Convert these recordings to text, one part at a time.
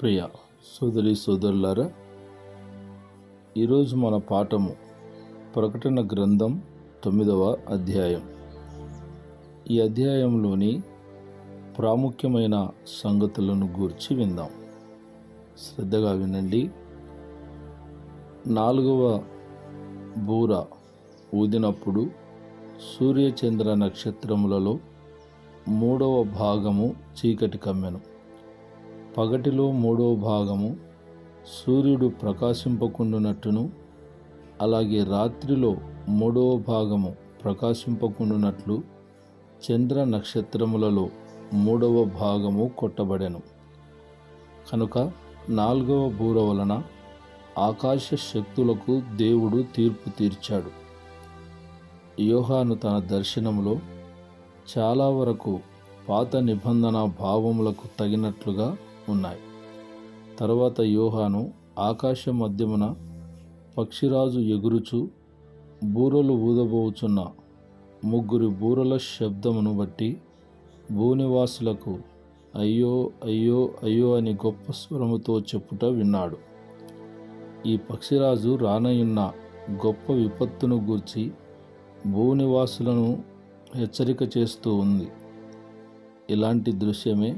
ప్రియ సోదరి సోదరులారా ఈరోజు మన పాఠము ప్రకటన గ్రంథం తొమ్మిదవ అధ్యాయం. ఈ అధ్యాయంలోని ప్రాముఖ్యమైన సంగతులను గూర్చి విందాం. శ్రద్ధగా వినండి. నాలుగవ బూర ఊదినప్పుడు సూర్యచంద్ర నక్షత్రములలో మూడవ భాగము చీకటి కమ్మెను. పగటిలో మూడవ భాగము సూర్యుడు ప్రకాశింపకుండునట్టును అలాగే రాత్రిలో మూడవ భాగము ప్రకాశింపకుండునట్లు చంద్ర నక్షత్రములలో మూడవ భాగము కొట్టబడెను. కనుక నాలుగవ బూర వలన ఆకాశ శక్తులకు దేవుడు తీర్పు తీర్చాడు. యోహాను తన దర్శనములో చాలా వరకు పాత నిబంధన భావములకు తగినట్లుగా ఉన్నాయి. తర్వాత యోహాను ఆకాశ మధ్యమున పక్షిరాజు ఎగురుచు బూరలు ఊదబోచున్న ముగ్గురి బూరల శబ్దమును బట్టి భూనివాసులకు అయ్యో అయ్యో అయ్యో అని గొప్ప స్వరముతో చెప్పుట విన్నాడు. ఈ పక్షిరాజు రానయున్న గొప్ప విపత్తును గూర్చి భూనివాసులను హెచ్చరిక చేస్తూ ఉంది. ఇలాంటి దృశ్యమే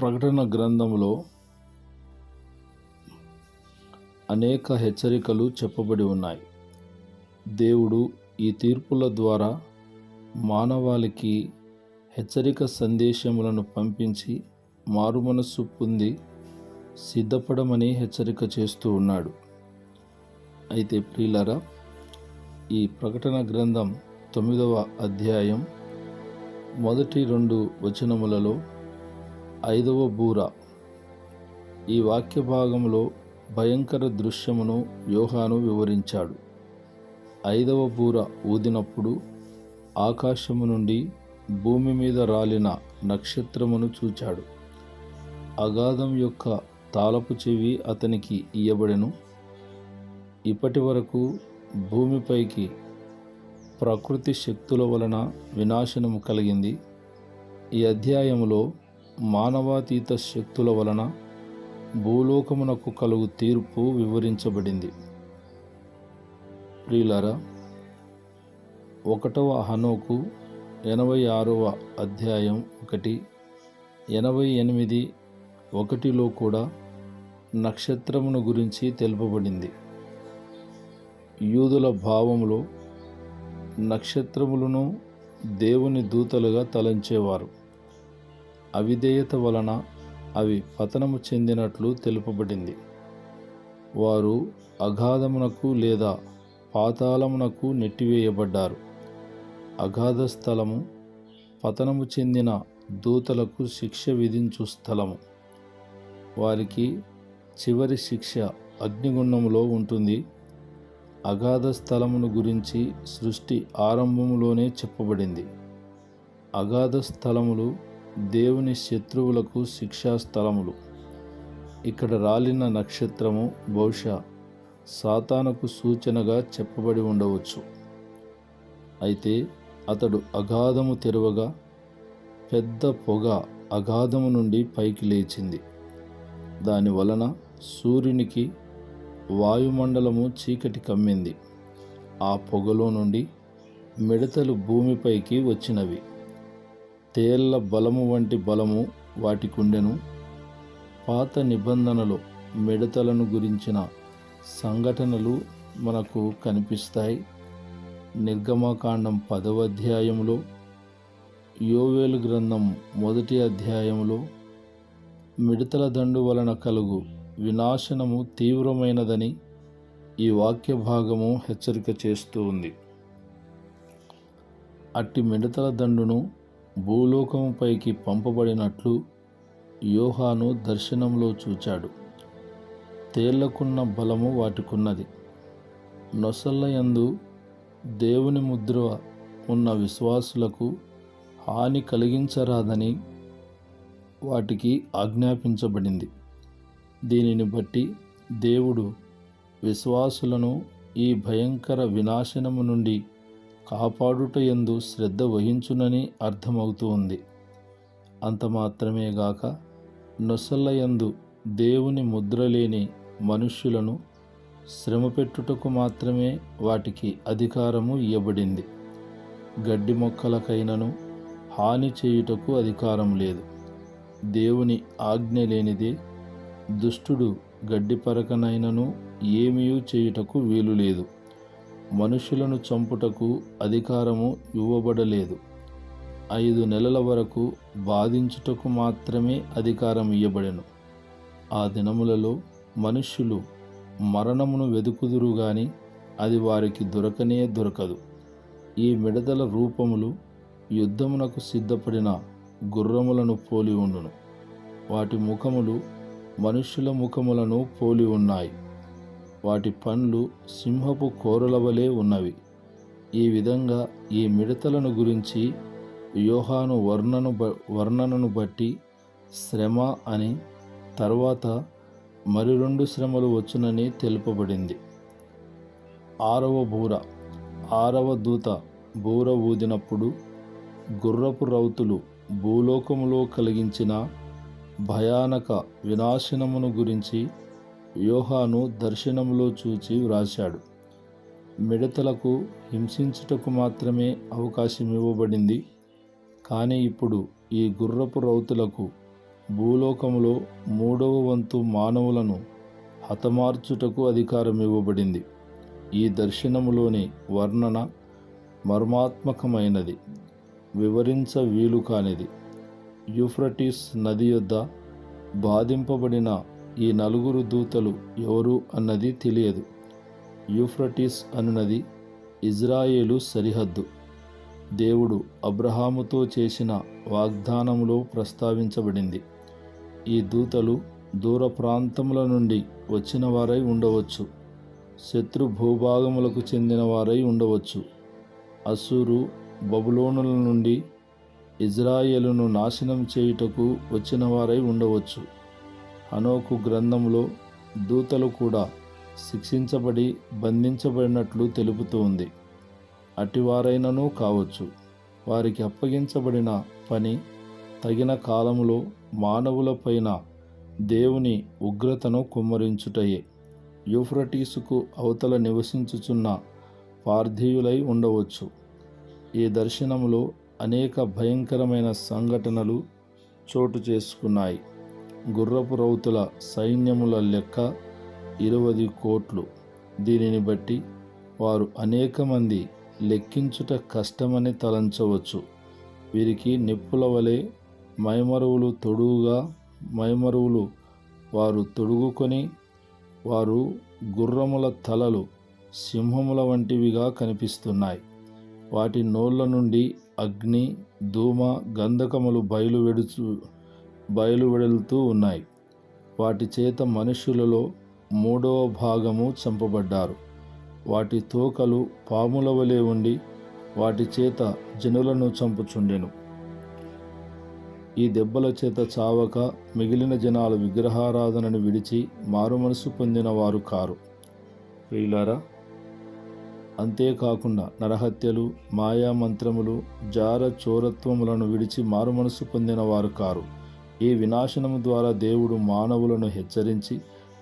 ప్రకటన గ్రంథంలో అనేక హెచ్చరికలు చెప్పబడి ఉన్నాయి. దేవుడు ఈ తీర్పుల ద్వారా మానవాళికి హెచ్చరిక సందేశములను పంపించి మారుమనస్సు పొంది సిద్ధపడమని హెచ్చరిక చేస్తూ ఉన్నాడు. అయితే ప్రియులరా ఈ ప్రకటన గ్రంథం తొమ్మిదవ అధ్యాయం మొదటి రెండు వచనములలో ఐదవ బూర. ఈ వాక్య భాగంలో భయంకర దృశ్యమును యోహాను వివరించాడు. ఐదవ బూర ఊదినప్పుడు ఆకాశము నుండి భూమి మీద రాలిన నక్షత్రమును చూచాడు. అగాధం యొక్క తాళపు చెవి అతనికి ఇయ్యబడెను. ఇప్పటి వరకు భూమిపైకి ప్రకృతి శక్తుల వలన వినాశనము కలిగింది. ఈ అధ్యాయములో మానవాతీత శక్తుల వలన భూలోకమునకు కలుగు తీర్పు వివరించబడింది. ప్రియులారా ఒకటవ హనోకు ఎనభై ఆరవ అధ్యాయం ఒకటి ఎనభై ఎనిమిది ఒకటిలో కూడా నక్షత్రమును గురించి తెలుపబడింది. యూదుల భావములో నక్షత్రములను దేవుని దూతలుగా తలంచేవారు. అవిధేయత వలన అవి పతనము చెందినట్లు తెలుపబడింది. వారు అగాధమునకు లేదా పాతాళమునకు నెట్టివేయబడ్డారు. అగాధ స్థలము పతనము చెందిన దూతలకు శిక్ష విధించు స్థలము. వారికి చివరి శిక్ష అగ్నిగుండములో ఉంటుంది. అగాధ స్థలమును గురించి సృష్టి ఆరంభములోనే చెప్పబడింది. అగాధ స్థలములు దేవుని శత్రువులకు శిక్షా స్థలములు. ఇక్కడ రాలిన నక్షత్రము బహుశా సాతానకు సూచనగా చెప్పబడి ఉండవచ్చు. అయితే అతడు అగాధము తెరవగా పెద్ద పొగ అగాధము నుండి పైకి లేచింది. దాని వలన సూర్యునికి వాయుమండలము చీకటి కమ్మింది. ఆ పొగలో నుండి మిడతలు భూమిపైకి వచ్చినవి. తేళ్ళ బలము వంటి బలము వాటికుండెను. పాత నిబంధనలో మిడతలను గురించిన సంఘటనలు మనకు కనిపిస్తాయి. నిర్గమకాండం పదవ అధ్యాయంలో యోవేలు గ్రంథం మొదటి అధ్యాయంలో మిడతల దండు వలన కలుగు వినాశనము తీవ్రమైనదని ఈ వాక్య భాగము హెచ్చరిక చేస్తూ ఉంది. అట్టి మిడతల దండును భూలోకంపైకి పంపబడినట్లు యోహాను దర్శనంలో చూచాడు. తేళ్ళకున్న బలము వాటికున్నది. నొసల్లయందు దేవుని ముద్ర ఉన్న విశ్వాసులకు హాని కలిగించరాదని వాటికి ఆజ్ఞాపించబడింది. దీనిని బట్టి దేవుడు విశ్వాసులను ఈ భయంకర వినాశనము నుండి కాపాడుట యందు శ్రద్ధ వహించునని అర్థమవుతూ ఉంది అంత మాత్రమే గాక నొసల్లయందు దేవుని ముద్ర లేని మనుష్యులను శ్రమ పెట్టుటకు మాత్రమే వాటికి అధికారము ఇవ్వబడింది గడ్డి మొక్కలకైనను హాని చేయుటకు అధికారం లేదు. దేవుని ఆజ్ఞ లేనిదే దుష్టుడు గడ్డి పరకనైనను ఏమీ చేయుటకు వీలు లేదు మనుషులను చంపుటకు అధికారము ఇవ్వబడలేదు. ఐదు నెలల వరకు బాధించుటకు మాత్రమే అధికారం ఇవ్వబడెను ఆ దినములలో మనుష్యులు మరణమును వెదుకుదురు గాని అది వారికి దొరకనే దొరకదు. ఈ మిడతల రూపములు యుద్ధమునకు సిద్ధపడిన గుర్రములను పోలి ఉండును. వాటి ముఖములు మనుష్యుల ముఖములను పోలి ఉన్నాయి. వాటి పండ్లు సింహపు కోరల వలె ఉన్నవి. ఈ విధంగా ఈ మిడతలను గురించి యోహాను వర్ణను బ వర్ణనను బట్టి శ్రమ అని తర్వాత మరి రెండు శ్రమలు వచ్చునని తెలుపబడింది. ఆరవ బూర ఆరవ దూత బూర ఊదినప్పుడు గుర్రపు రౌతులు భూలోకములో కలిగించిన భయానక వినాశనమును గురించి యోహాను దర్శనములో చూచి వ్రాశాడు. మిడతలకు హింసించుటకు మాత్రమే అవకాశం ఇవ్వబడింది కానీ ఇప్పుడు ఈ గుర్రపు రౌతులకు భూలోకములో మూడవ వంతు మానవులను హతమార్చుటకు అధికారం ఇవ్వబడింది ఈ దర్శనములోని వర్ణన మర్మాత్మకమైనది. వివరించ వీలు కానిది. యూఫ్రటిస్ నది యొద్ద బాధింపబడిన ఈ నలుగురు దూతలు ఎవరు అన్నది తెలియదు. యూఫ్రటిస్ అనునది ఇజ్రాయేలు సరిహద్దు. దేవుడు అబ్రహాముతో చేసిన వాగ్దానంలో ప్రస్తావించబడింది. ఈ దూతలు దూర ప్రాంతముల నుండి వచ్చిన వారై ఉండవచ్చు. శత్రు భూభాగములకు చెందిన వారై ఉండవచ్చు. అసూరు బబులోనుల నుండి ఇజ్రాయేలును నాశనం చేయుటకు వచ్చిన వారై ఉండవచ్చు. అనోకు గ్రంథంలో దూతలు కూడా శిక్షించబడి బంధించబడినట్లు తెలుపుతూ ఉంది. అటివారైనను కావచ్చు. వారికి అప్పగించబడిన పని తగిన కాలంలో మానవులపైన దేవుని ఉగ్రతను కుమ్మరించుటయే. యూఫ్రటీసుకు అవతల నివసించుచున్న పార్థీయులై ఉండవచ్చు. ఈ దర్శనంలో అనేక భయంకరమైన సంఘటనలు చోటు చేసుకున్నాయి. గుర్రపు రౌతుల సైన్యముల లెక్క ఇరవది కోట్లు. దీనిని బట్టి వారు అనేక మంది లెక్కించుట కష్టమని తలంచవచ్చు. వీరికి నిప్పుల వలె మైమరువులు తొడుగుగా మైమరువులు వారు తొడుగుకొని వారు గుర్రముల తలలు సింహముల వంటివిగా కనిపిస్తున్నాయి. వాటి నోళ్ళ నుండి అగ్ని ధూమ గంధకములు బయలువెడుచు బయలువెడుతూ ఉన్నాయి. వాటి చేత మనుషులలో మూడవ భాగము చంపబడ్డారు. వాటి తోకలు పాముల వలె ఉండి వాటి చేత జనులను చంపుచుండెను. ఈ దెబ్బల చేత చావక మిగిలిన జనాలు విగ్రహారాధనను విడిచి మారుమనసు పొందిన వారు కారు. ప్రియులారా అంతేకాకుండా నరహత్యలు మాయా మంత్రములు జార చోరత్వములను విడిచి మారుమనసు పొందిన వారు కారు. ఈ వినాశనము ద్వారా దేవుడు మానవులను హెచ్చరించి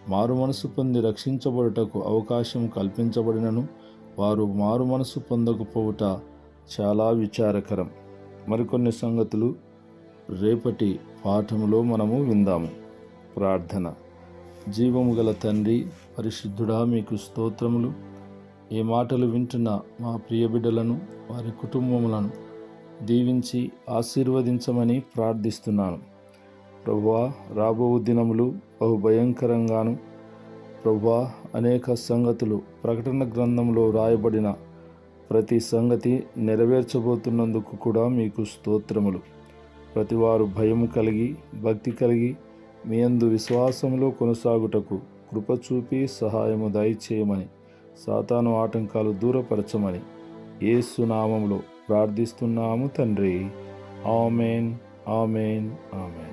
మారు మనసు పొంది రక్షించబడుటకు అవకాశం కల్పించబడినను వారు మారు మనసు పొందకపోవుట చాలా విచారకరం. మరికొన్ని సంగతులు రేపటి పాఠములో మనము విందాము. ప్రార్థన. జీవము గల తండ్రి పరిశుద్ధుడా మీకు స్తోత్రములు. ఈ మాటలు వింటున్న మా ప్రియ బిడ్డలను వారి కుటుంబములను దీవించి ఆశీర్వదించమని ప్రార్థిస్తున్నాను. ప్రభువా రాబో దినములు బహు భయంకరంగాను. ప్రభువా అనేక సంగతులు ప్రకటన గ్రంథంలో రాయబడిన ప్రతి సంగతి నెరవేర్చబోతున్నందుకు కూడా మీకు స్తోత్రములు. ప్రతివారు భయము కలిగి భక్తి కలిగి మీ అందు విశ్వాసంలో కొనసాగుటకు కృప చూపి సహాయము దయచేయమని సాతాను ఆటంకాలు దూరపరచమని ఏసునామంలో ప్రార్థిస్తున్నాము తండ్రి. Amen amen amen.